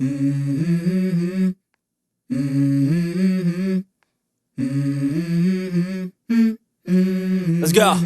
Let's go.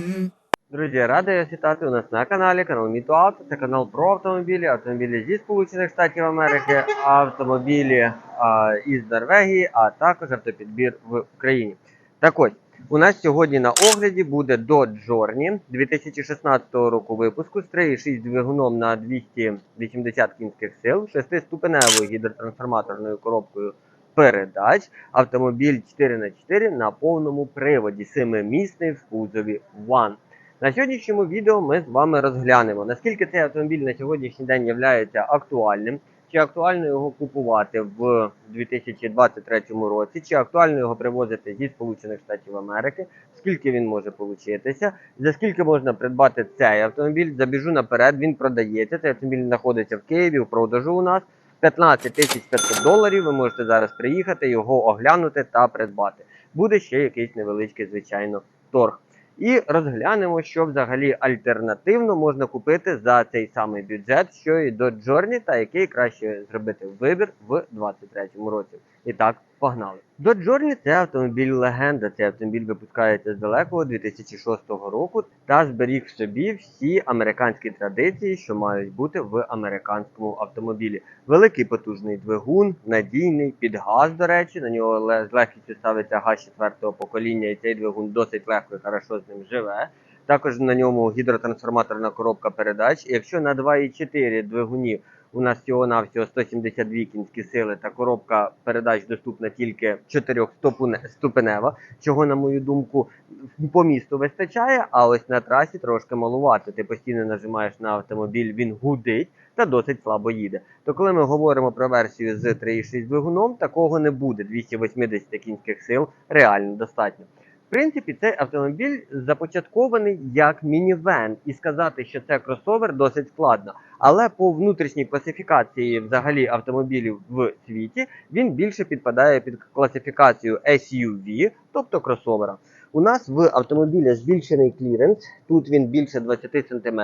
Друзі, радий вас вітати у нас на каналі, канал Міто Авто. Це канал про автомобілі, автомобілі зі Сполучених Штатів Америки, автомобілі а, із Норвегії, а також автопідбір в Україні. Так ось, у нас сьогодні на огляді буде Dodge Journey 2016 року випуску з 3,6 двигуном на 280 кінських сил, 6-ступеневою гідротрансформаторною коробкою передач, автомобіль 4х4 на повному приводі, 7-місний в кузові One. На сьогоднішньому відео ми з вами розглянемо, наскільки цей автомобіль на сьогоднішній день є актуальним, чи актуально його купувати в 2023 році, чи актуально його привозити зі Сполучених Штатів Америки, скільки він може получитися, за скільки можна придбати цей автомобіль. Забіжу наперед, він продається. Цей автомобіль знаходиться в Києві в продажу у нас. 15 тисяч 500 доларів. Ви можете зараз приїхати, його оглянути та придбати. Буде ще якийсь невеличкий, звичайно, торг. І розглянемо, що взагалі альтернативно можна купити за цей самий бюджет, що і до Джорні, та який краще зробити вибір в 2023 році. І так, погнали. До Journey це автомобіль легенда. Цей автомобіль випускається з далекого 2006 року та зберіг в собі всі американські традиції, що мають бути в американському автомобілі. Великий потужний двигун, надійний, під газ, до речі, на нього з легкістю ставиться газ четвертого покоління, і цей двигун досить легко і хорошо з ним живе. Також на ньому гідротрансформаторна коробка передач. І якщо на 2,4 двигунів у нас всього-навсього 172 кінські сили, та коробка передач доступна тільки 4-ступенева, чого, на мою думку, по місту вистачає, а ось на трасі трошки малувати. Ти постійно нажимаєш на автомобіль, він гудить та досить слабо їде. То коли ми говоримо про версію з 3,6 двигуном, такого не буде. 280 кінських сил реально достатньо. В принципі, цей автомобіль започаткований як мінівен, і сказати, що це кросовер, досить складно. Але по внутрішній класифікації взагалі автомобілів в світі він більше підпадає під класифікацію SUV, тобто кросовера. У нас в автомобіля збільшений кліренс, тут він більше 20 см.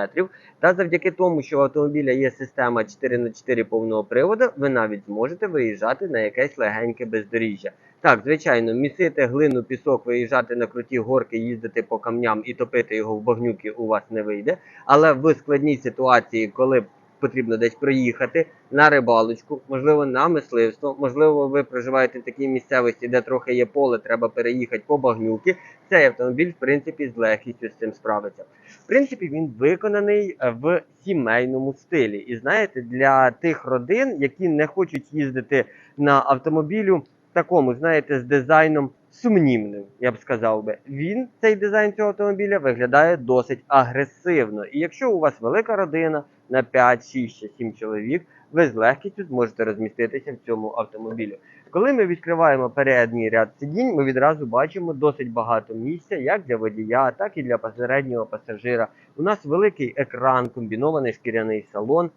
Та завдяки тому, що в автомобіля є система 4х4 повного приводу, ви навіть зможете виїжджати на якесь легеньке бездоріжжя. Так, звичайно, місити глину, пісок, виїжджати на круті горки, їздити по камням і топити його в багнюки у вас не вийде. Але в складній ситуації, коли потрібно десь проїхати на рибалочку, можливо, на мисливство, можливо, ви проживаєте в такій місцевості, де трохи є поле, треба переїхати по багнюки. Цей автомобіль, в принципі, з легкістю з цим справиться. В принципі, він виконаний е, в сімейному стилі. І знаєте, для тих родин, які не хочуть їздити на автомобілю такому, знаєте, з дизайном сумнівним, я б сказав би. Він, цей дизайн цього автомобіля, виглядає досить агресивно. І якщо у вас велика родина на 5, 6 чи 7 чоловік, ви з легкістю зможете розміститися в цьому автомобілі. Коли ми відкриваємо передній ряд сидінь, ми відразу бачимо досить багато місця, як для водія, так і для середнього пасажира. У нас великий екран, комбінований шкіряний салон.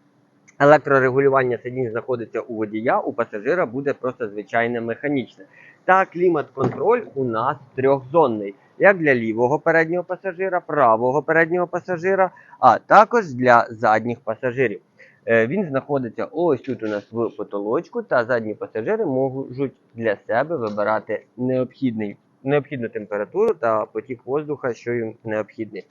Електрорегулювання сидінь знаходиться у водія, у пасажира буде просто звичайне механічне. Та клімат-контроль у нас трьохзонний, як для лівого переднього пасажира, правого переднього пасажира, а також для задніх пасажирів. Е, Він знаходиться ось тут у нас в потолочку, та задні пасажири можуть для себе вибирати необхідний, необхідну температуру та потік воздуха, що їм необхідний.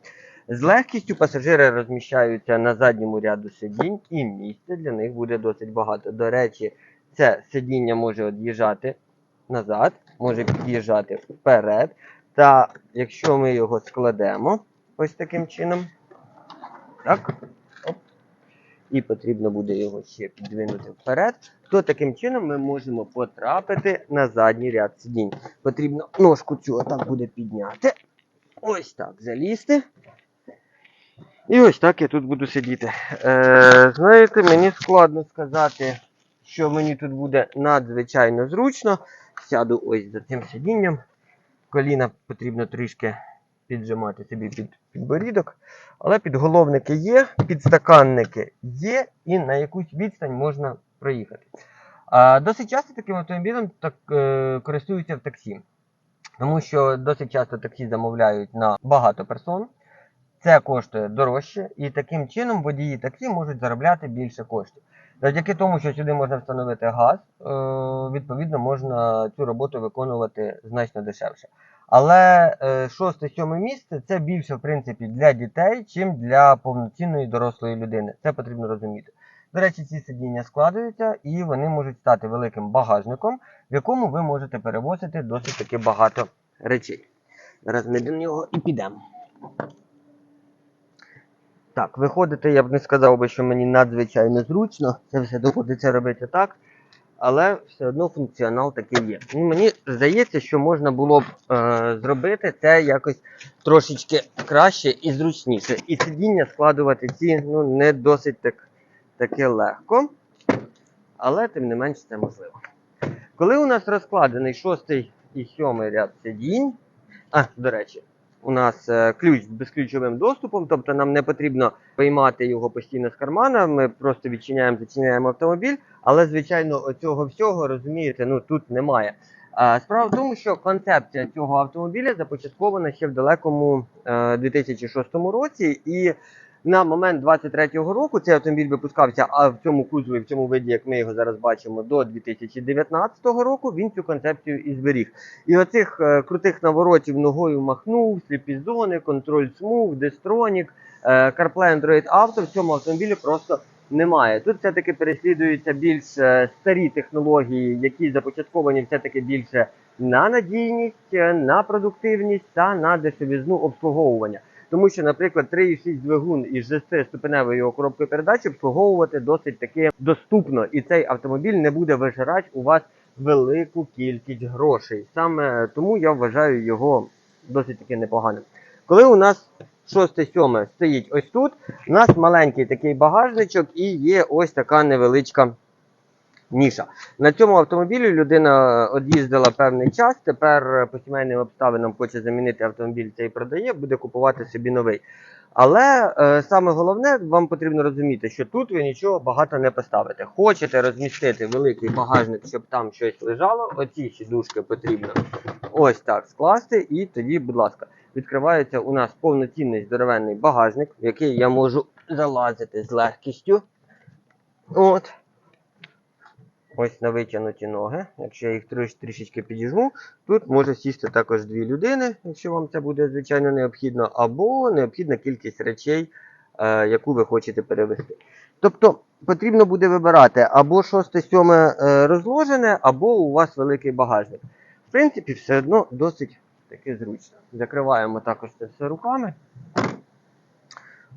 З легкістю пасажири розміщаються на задньому ряду сидінь, і місця для них буде досить багато. До речі, це сидіння може від'їжджати назад, може під'їжджати вперед. Та якщо ми його складемо ось таким чином, так, оп, і потрібно буде його ще підвинути вперед, то таким чином ми можемо потрапити на задній ряд сидінь. Потрібно ножку цю отак буде підняти. Ось так залізти. І ось так я тут буду сидіти. Е, знаєте, мені складно сказати, що мені тут буде надзвичайно зручно. Сяду ось за цим сидінням. Коліна потрібно трішки піджимати собі під підборідок. Але підголовники є, підстаканники є, і на якусь відстань можна проїхати. А, досить часто таким автомобілем так, е, користуються в таксі. Тому що досить часто таксі замовляють на багато персон. Це коштує дорожче, і таким чином водії таксі можуть заробляти більше коштів. Завдяки тому, що сюди можна встановити газ, е, відповідно можна цю роботу виконувати значно дешевше. Але е, шосте-сьоме місце це більше, в принципі, для дітей, чим для повноцінної дорослої людини. Це потрібно розуміти. До речі, ці сидіння складаються і вони можуть стати великим багажником, в якому ви можете перевозити досить таки багато речей. Зараз ми до нього і підемо. Так, виходити, я б не сказав би, що мені надзвичайно зручно. Це все доводиться робити так. Але все одно функціонал такий є. Ну, мені здається, що можна було б е, зробити це якось трошечки краще і зручніше. І сидіння складувати ці ну, не досить так, таки легко. Але тим не менш це можливо. Коли у нас розкладений шостий і сьомий ряд сидінь, а, до речі, у нас е, ключ з безключовим доступом, тобто нам не потрібно виймати його постійно з кармана, ми просто відчиняємо, зачиняємо автомобіль, але, звичайно, цього всього, розумієте, ну тут немає. Справа в тому, що концепція цього автомобіля започаткована ще в далекому е, 2006 році, і на момент 23-го року цей автомобіль випускався а в цьому кузові, в цьому виді, як ми його зараз бачимо, до 2019 року він цю концепцію і зберіг. І оцих е, крутих наворотів ногою махнув, сліпі зони, контроль смуг, дестронік, е, CarPlay Android Auto в цьому автомобілі просто немає. Тут все-таки переслідуються більш е, старі технології, які започатковані все-таки більше на надійність, е, на продуктивність та на дешевізну обслуговування. Тому що, наприклад, 3,6 двигун із 6-ступеневою його коробкою передач обслуговувати досить таки доступно, і цей автомобіль не буде вижирати у вас велику кількість грошей. Саме тому я вважаю його досить таки непоганим. Коли у нас 6-7 стоїть ось тут, у нас маленький такий багажничок і є ось така невеличка ніша. На цьому автомобілі людина од'їздила певний час. Тепер по сімейним обставинам хоче замінити автомобіль цей продає, буде купувати собі новий. Але е, саме головне, вам потрібно розуміти, що тут ви нічого багато не поставите. Хочете розмістити великий багажник, щоб там щось лежало. Оці сідушки потрібно ось так скласти, і тоді, будь ласка, відкривається у нас повноцінний здоровенний багажник, в який я можу залазити з легкістю. От. Ось на витягнуті ноги. Якщо я їх трош, трішечки підіжму, тут може сісти також дві людини, якщо вам це буде звичайно необхідно, або необхідна кількість речей, е, яку ви хочете перевести. Тобто потрібно буде вибирати або шосте, сьоме е, розложене, або у вас великий багажник. В принципі, все одно досить таки зручно. Закриваємо також це все руками.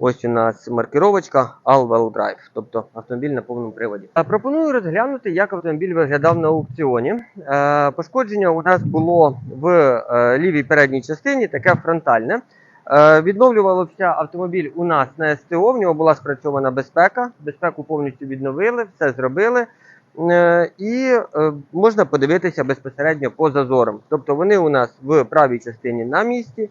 Ось у нас маркировочка All-Wheel Drive, тобто автомобіль на повному приводі. Пропоную розглянути, як автомобіль виглядав на аукціоні. Е, пошкодження у нас було в е, лівій передній частині, таке фронтальне. Е, відновлювався автомобіль у нас на СТО, в нього була спрацьована безпека. Безпеку повністю відновили, все зробили. Е, і е, можна подивитися безпосередньо по зазорам. Тобто вони у нас в правій частині на місці,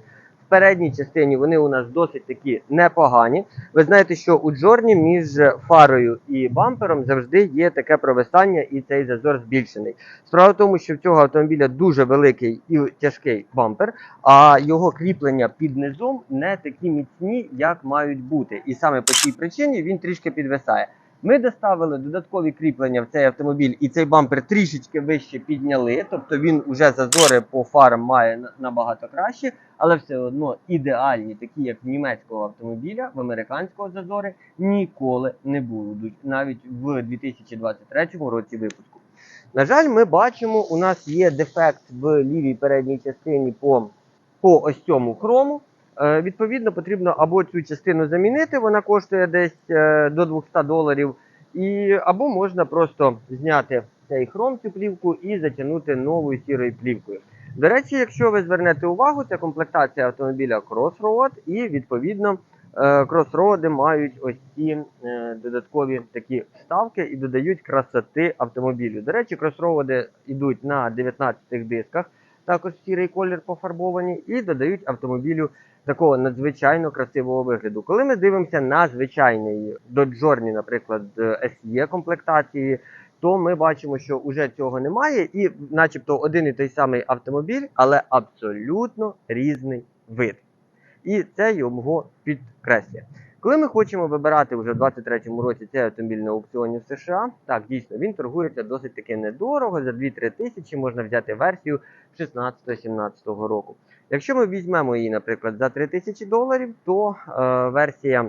передній частині вони у нас досить такі непогані. Ви знаєте, що у Джорні між фарою і бампером завжди є таке провисання, і цей зазор збільшений. Справа в тому, що в цього автомобіля дуже великий і тяжкий бампер, а його кріплення під низом не такі міцні, як мають бути. І саме по цій причині він трішки підвисає. Ми доставили додаткові кріплення в цей автомобіль, і цей бампер трішечки вище підняли. Тобто він уже зазори по фарам має набагато краще, але все одно ідеальні, такі як в німецького автомобіля, в американського зазори ніколи не будуть, навіть в 2023 році випуску. На жаль, ми бачимо, у нас є дефект в лівій передній частині по, по ось цьому хрому. Е, Відповідно, потрібно або цю частину замінити, вона коштує десь е, до 200 доларів, і, або можна просто зняти цей хром, цю плівку і затягнути новою сірою плівкою. До речі, якщо ви звернете увагу, це комплектація автомобіля Crossroad, і відповідно е, Crossroad мають ось ці додаткові такі вставки і додають красоти автомобілю. До речі, Crossroad йдуть на 19 дисках, також сірий колір пофарбовані, і додають автомобілю такого надзвичайно красивого вигляду. Коли ми дивимося на звичайний Journey, наприклад, SE комплектації, то ми бачимо, що вже цього немає, і, начебто, один і той самий автомобіль, але абсолютно різний вид. І це його підкреслює. Коли ми хочемо вибирати вже в 2023 році цей автомобіль на аукціоні в США, так дійсно він торгується досить таки недорого. За 2-3 тисячі можна взяти версію 16-17 року. Якщо ми візьмемо її, наприклад, за 3 тисячі доларів, то е, версія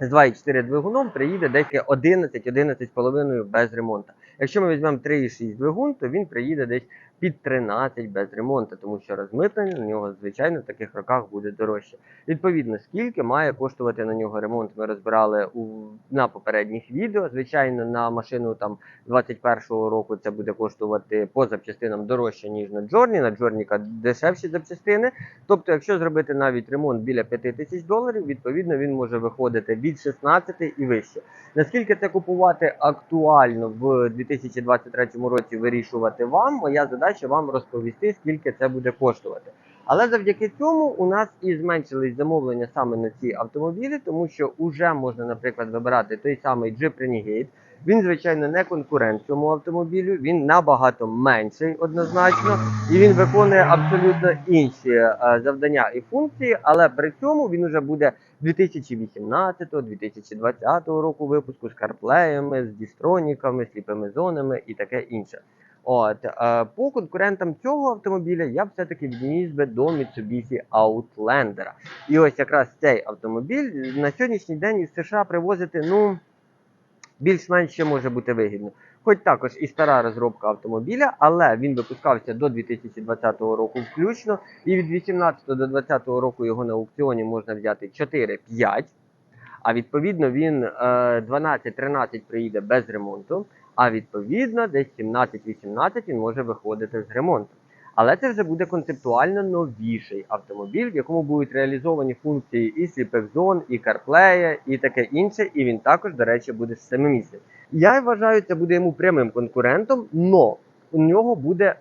з 2,4 двигуном приїде десь 11-11,5 без ремонту. Якщо ми візьмемо 3,6 двигун, то він приїде десь під 13 без ремонту, тому що розмитнення на нього, звичайно, в таких роках буде дорожче. Відповідно, скільки має коштувати на нього ремонт, ми розбирали у, на попередніх відео. Звичайно, на машину там 21-го року це буде коштувати по запчастинам дорожче, ніж на Джорні. На Джорніка дешевші запчастини. Тобто, якщо зробити навіть ремонт біля 5 тисяч доларів, відповідно він може виходити від 16 і вище. Наскільки це купувати актуально в 2023 році, вирішувати вам. Моя задача вам розповісти, скільки це буде коштувати. Але завдяки цьому у нас і зменшились замовлення саме на ці автомобілі, тому що вже можна, наприклад, вибирати той самий Jeep Renegade. Він, звичайно, не конкурент цьому автомобілю, він набагато менший однозначно, і він виконує абсолютно інші е, завдання і функції, але при цьому він вже буде 2018-2020 року випуску з карплеями, з дістроніками, сліпими зонами і таке інше. От е, по конкурентам цього автомобіля я все-таки відніс би до Mitsubishi Outlander. І ось якраз цей автомобіль на сьогоднішній день із США привозити, ну більш-менш ще може бути вигідно. Хоч також і стара розробка автомобіля, але він випускався до 2020 року включно, і від 18 до 2020 року його на аукціоні можна взяти 4-5. А відповідно він е, 12-13 приїде без ремонту. А відповідно, десь 17-18 він може виходити з ремонту. Але це вже буде концептуально новіший автомобіль, в якому будуть реалізовані функції і сліпих зон, і карплея, і таке інше. І він також, до речі, буде семимісний. Я вважаю, це буде йому прямим конкурентом, но у нього буде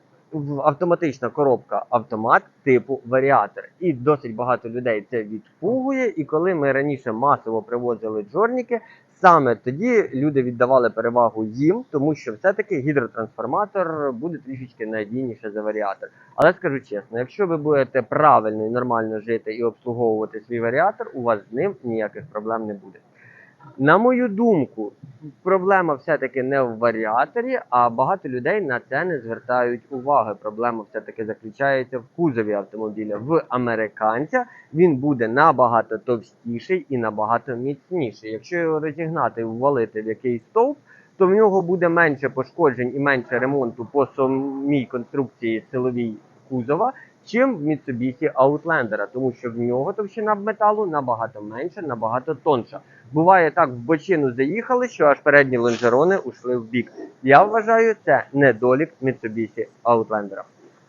автоматична коробка автомат типу варіатор. І досить багато людей це відпугує. І коли ми раніше масово привозили джорніки, саме тоді люди віддавали перевагу їм, тому що все-таки гідротрансформатор буде трішечки надійніше за варіатор. Але скажу чесно, якщо ви будете правильно і нормально жити і обслуговувати свій варіатор, у вас з ним ніяких проблем не буде. На мою думку, проблема все-таки не в варіаторі, а багато людей на це не звертають уваги. Проблема все-таки заключається в кузові автомобіля. В американця він буде набагато товстіший і набагато міцніший. Якщо його розігнати і ввалити в якийсь стовп, то в нього буде менше пошкоджень і менше ремонту по самій конструкції силовій кузова, чим в Mitsubishi Outlander, тому що в нього товщина в металу набагато менша, набагато тонша. Буває так, в бочину заїхали, що аж передні лонжерони ушли в бік. Я вважаю, це недолік Mitsubishi Outlander.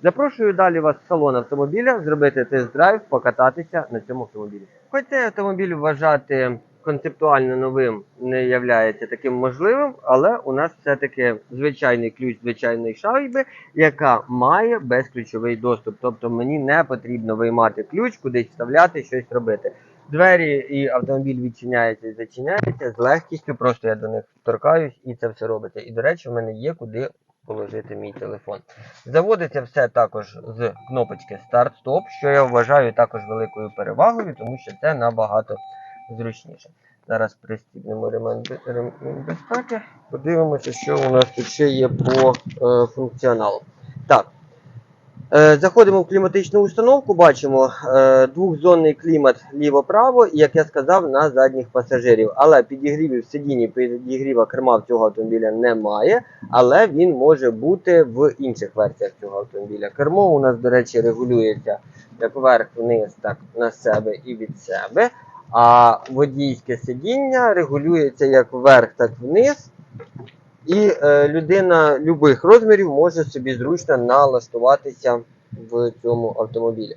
Запрошую далі вас в салон автомобіля, зробити тест-драйв, покататися на цьому автомобілі. Хоч цей автомобіль вважати концептуально новим не є таким можливим, але у нас все-таки звичайний ключ звичайної шайби, яка має безключовий доступ. Тобто мені не потрібно виймати ключ, кудись вставляти, щось робити. Двері і автомобіль відчиняється і зачиняється з легкістю, просто я до них торкаюсь і це все робиться. І, до речі, в мене є куди положити мій телефон. Заводиться все також з кнопочки Старт-Стоп, що я вважаю також великою перевагою, тому що це набагато зручніше. Зараз пристібнемо ремень безпеки. Подивимося, що у нас тут ще є по е, функціоналу. Так. Е, Заходимо в кліматичну установку, бачимо е, двохзонний клімат ліво-право, як я сказав, на задніх пасажирів. Але підігрівів сидінні, підігріва керма в цього автомобіля немає, але він може бути в інших версіях цього автомобіля. Кермо у нас, до речі, регулюється як вверх-вниз, так на себе і від себе. А водійське сидіння регулюється як вверх, так і вниз. І е, людина любих розмірів може собі зручно налаштуватися в цьому автомобілі.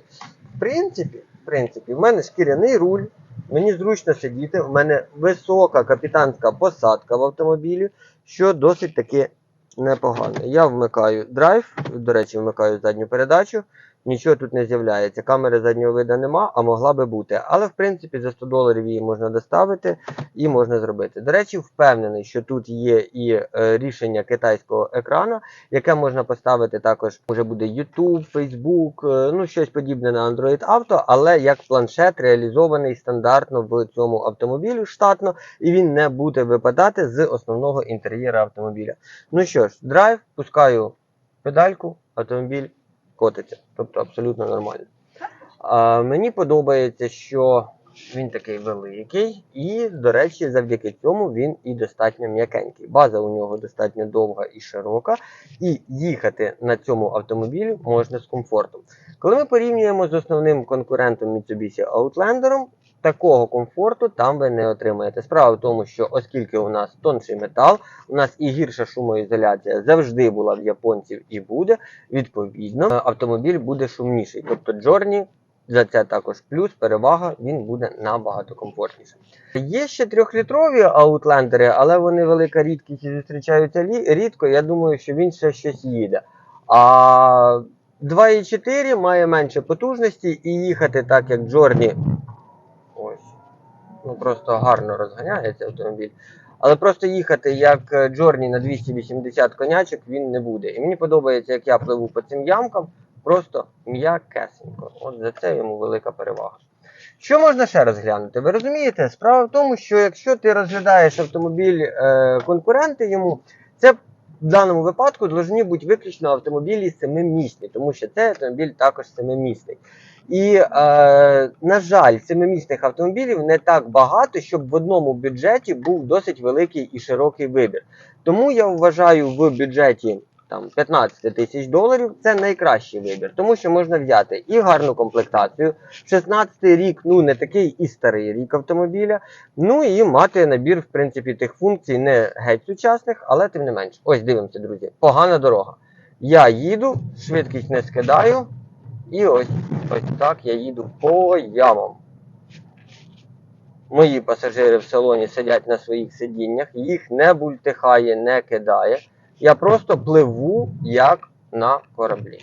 В принципі, в принципі, в мене шкіряний руль, мені зручно сидіти, в мене висока капітанська посадка в автомобілі, що досить таки непогано. Я вмикаю драйв, до речі, вмикаю задню передачу. Нічого тут не з'являється. Камери заднього виду нема, а могла би бути. Але в принципі за 100 доларів її можна доставити і можна зробити. До речі, впевнений, що тут є і е, рішення китайського екрану, яке можна поставити також. Може буде YouTube, Facebook, е, ну щось подібне на Android Auto, але як планшет реалізований стандартно в цьому автомобілі штатно, і він не буде випадати з основного інтер'єру автомобіля. Ну що ж, драйв, пускаю педальку, автомобіль котиться. Тобто абсолютно нормально. А, мені подобається, що він такий великий, і, до речі, завдяки цьому він і достатньо м'якенький. База у нього достатньо довга і широка, і їхати на цьому автомобілі можна з комфортом. Коли ми порівнюємо з основним конкурентом Mitsubishi Outlander, такого комфорту там ви не отримаєте. Справа в тому, що оскільки у нас тонший метал, у нас і гірша шумоізоляція завжди була в японців і буде. Відповідно, е, автомобіль буде шумніший. Тобто Джорні за це також плюс, перевага, він буде набагато комфортнішим. Є ще трьохлітрові аутлендери, але вони велика рідкість і зустрічаються рідко. Я думаю, що він ще щось їде. А 2.4 має менше потужності і їхати так, як Джорні. Ну просто гарно розганяється автомобіль. Але просто їхати як е, Джорні на 280 конячок він не буде. І мені подобається, як я пливу по цим ямкам, просто м'якесенько. От за це йому велика перевага. Що можна ще розглянути? Ви розумієте? Справа в тому, що якщо ти розглядаєш автомобіль е, конкуренти йому, це в даному випадку повинні бути виключно автомобілі семимісні, тому що цей автомобіль також семимісний. І, е, на жаль, семимісних автомобілів не так багато, щоб в одному бюджеті був досить великий і широкий вибір. Тому я вважаю в бюджеті там 15 тисяч доларів це найкращий вибір, тому що можна взяти і гарну комплектацію. 16-й рік, ну не такий і старий рік автомобіля. Ну і мати набір, в принципі, тих функцій не геть сучасних, але тим не менш. Ось дивимося, друзі. Погана дорога. Я їду, швидкість не скидаю. І ось ось так я їду по ямам. Мої пасажири в салоні сидять на своїх сидіннях, їх не бультихає, не кидає. Я просто пливу як на кораблі.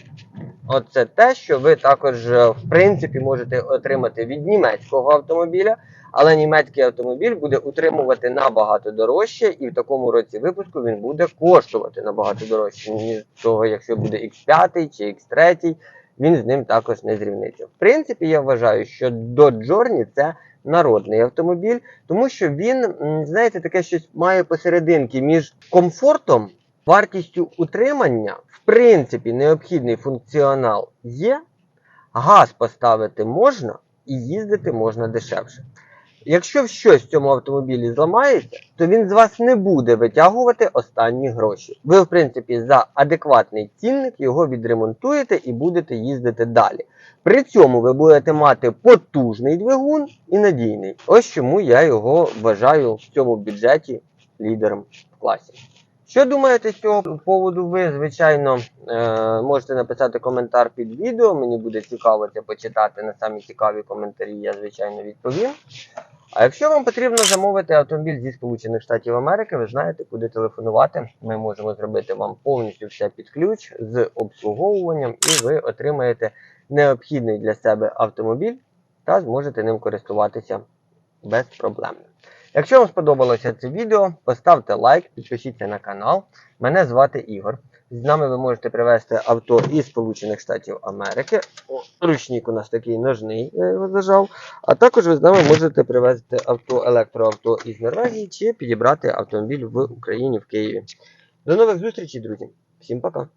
Оце те, що ви також, е, в принципі, можете отримати від німецького автомобіля, але німецький автомобіль буде утримувати набагато дорожче, і в такому році випуску він буде коштувати набагато дорожче, ніж того, якщо буде X5 чи X3, він з ним також не зрівниться. В принципі, я вважаю, що до Джорні це народний автомобіль, тому що він, знаєте, таке щось має посерединки між комфортом, вартістю утримання, в принципі, необхідний функціонал є, газ поставити можна і їздити можна дешевше. Якщо щось в цьому автомобілі зламається, то він з вас не буде витягувати останні гроші. Ви, в принципі, за адекватний цінник його відремонтуєте і будете їздити далі. При цьому ви будете мати потужний двигун і надійний. Ось чому я його вважаю в цьому бюджеті лідером в класі. Що думаєте з цього поводу ви? Звичайно, е, можете написати коментар під відео. Мені буде цікаво це почитати на самі цікаві коментарі, я звичайно відповім. А якщо вам потрібно замовити автомобіль зі Сполучених Штатів Америки, ви знаєте, куди телефонувати. Ми можемо зробити вам повністю все під ключ з обслуговуванням, і ви отримаєте необхідний для себе автомобіль та зможете ним користуватися без проблем. Якщо вам сподобалося це відео, поставте лайк, підпишіться на канал. Мене звати Ігор. З нами ви можете привезти авто із Сполучених Штатів Америки. Ручник у нас такий ножний, я його зажав. А також ви з нами можете привезти авто, електроавто із Норвегії чи підібрати автомобіль в Україні в Києві. До нових зустрічей, друзі. Всім пока!